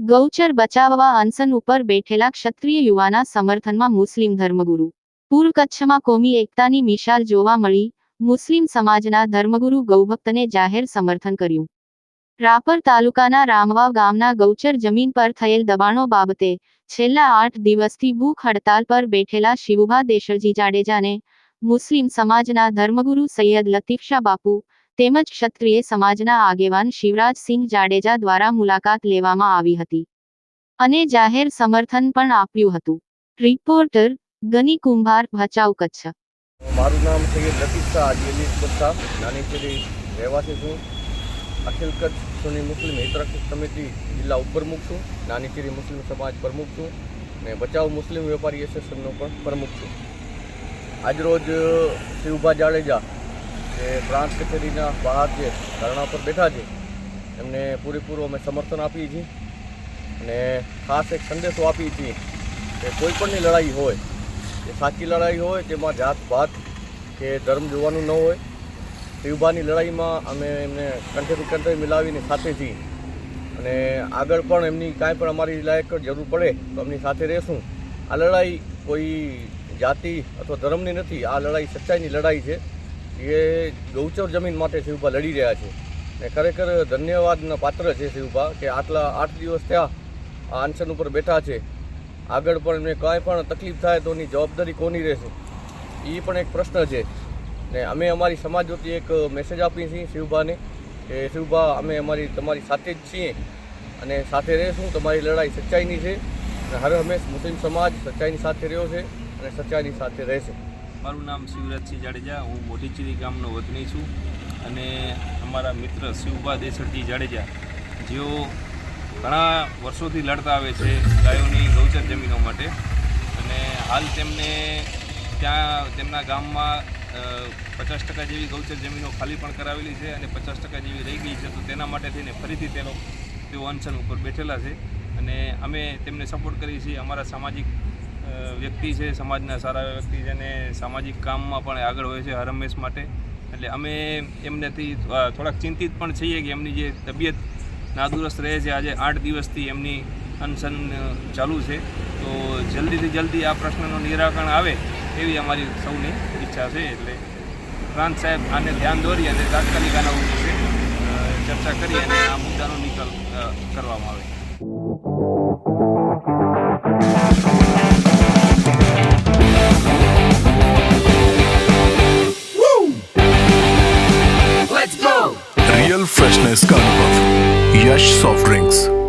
ગૌચર બચાવવા અનસન ઉપર બેઠેલા ક્ષત્રિય યુવાના સમર્થનમાં મુસ્લિમ ધર્મગુરુ. પૂર્વ કચ્છમાં કોમી એકતાની મિશાલ જોવા મળી, મુસ્લિમ સમાજના ધર્મગુરુ ગૌભક્તને જાહેર સમર્થન કર્યું. રાપર તાલુકાના રામવાવ ગામના ગૌચર જમીન પર થયેલ દબાણો બાબતે છેલ્લા આઠ દિવસથી ભૂખ હડતાલ પર બેઠેલા શિવુભા દેશરજી જાડેજાને મુસ્લિમ સમાજના ધર્મગુરુ સૈયદ લતીફશા બાપુ તેમજ ક્ષત્રિય સમાજના આગેવાન શિવરાજસિંહ જાડેજા દ્વારા મુલાકાત લેવામાં આવી હતી અને જાહેર સમર્થન પણ આપ્યું હતું. રિપોર્ટર ગની કુંભાર ભચાઉ કચ્છ. મારું નામ સૈયદ લતીફ શાહ રહેવાસી છું. અખિલ કચ્છ સુની મુસ્લિમ હિતરક્ષક સમિતિ જિલ્લા ઉપપ્રમુખ છું. નાનીચીરી મુસ્લિમ સમાજ પ્રમુખ છું. અને બચાવ મુસ્લિમ વેપારી એસોસિએશનનો પણ પ્રમુખ છું. આજરોજ, શિવભા જાડેજા જે પ્રાંત કચેરીના બહાર જે ધરણા પર બેઠા છે, એમને પૂરેપૂરું અમે સમર્થન આપીએ છીએ. અને ખાસ એક સંદેશો આપીએ છીએ કે કોઈ પણની લડાઈ હોય એ સાચી લડાઈ હોય, તેમાં જાત ભાત કે ધર્મ જોવાનું ન હોય શિવભાની લડાઈમાં અમે એમને કંઠેથી કંઠે મિલાવીને સાથે છીએ. અને આગળ પણ એમની કાંઈ પણ અમારી લાયક જરૂર પડે તો એમની સાથે રહેશું. આ લડાઈ કોઈ જાતિ અથવા ધર્મની નથી. આ લડાઈ સચ્ચાઈની લડાઈ છે. એ ગૌચર જમીન માટે શિવભા લડી રહ્યા છે. ને ખરેખર ધન્યવાદના પાત્ર છે શિવભા કે આટલા આઠ દિવસ થયા આ અનશન ઉપર બેઠા છે. આગળ પણ એમને કાંઈ પણ તકલીફ થાય તો એની જવાબદારી કોની રહેશે? એ પણ એક પ્રશ્ન છે. ને અમે અમારી સમાજ વતી એક મેસેજ આપીએ છીએ શિવભાને કે શિવભા, અમે અમારી તમારી સાથે જ છીએ અને સાથે રહેશું. તમારી લડાઈ સચ્ચાઈની છે અને હર હંમેશ મુસ્લિમ સમાજ સચ્ચાઈની સાથે રહ્યો છે અને સચ્ચાઈની સાથે રહેશે. મારું નામ શિવરાજસિંહ જાડેજા, હું મોટીચીરી ગામનો વતની છું અને અમારા મિત્ર શિવભા દેસરજી જાડેજા, જેઓ ઘણા વર્ષોથી લડતા આવે છે ગાયોની ગૌચર જમીનો માટે. અને હાલ તેમને ત્યાં તેમના ગામમાં પચાસ ટકા જેવી ગૌચર જમીનો ખાલી પણ કરાવેલી છે અને પચાસ ટકા જેવી રહી ગઈ છે, તો તેના માટે થઈને ફરીથી તેનો, તેઓ અનશન ઉપર બેઠેલા છે. અને અમે તેમને સપોર્ટ કરીએ છીએ. અમારા સામાજિક વ્યક્તિ છે, સમાજના સારા વ્યક્તિ છે અને સામાજિક કામમાં પણ આગળ હોય છે હર હંમેશ માટે. એટલે અમે એમનેથી થોડાક ચિંતિત પણ છીએ કે એમની જે તબિયત નાદુરસ્ત રહે છે. આજે આઠ દિવસથી એમની અનશન ચાલુ છે. તો જલ્દીથી જલ્દી આ પ્રશ્નનું નિરાકરણ આવે. એવી અમારી સૌની ઈચ્છા છે એટલે પ્રાંત સાહેબ આને ધ્યાન દોરી અને તાત્કાલિક આના વિશે ચર્ચા કરી અને આ મુદ્દાનો નિકાલ કરવામાં આવે. રિયલ ફ્રેશનેસ કા યશ સોફ્ટ ડ્રિંક્સ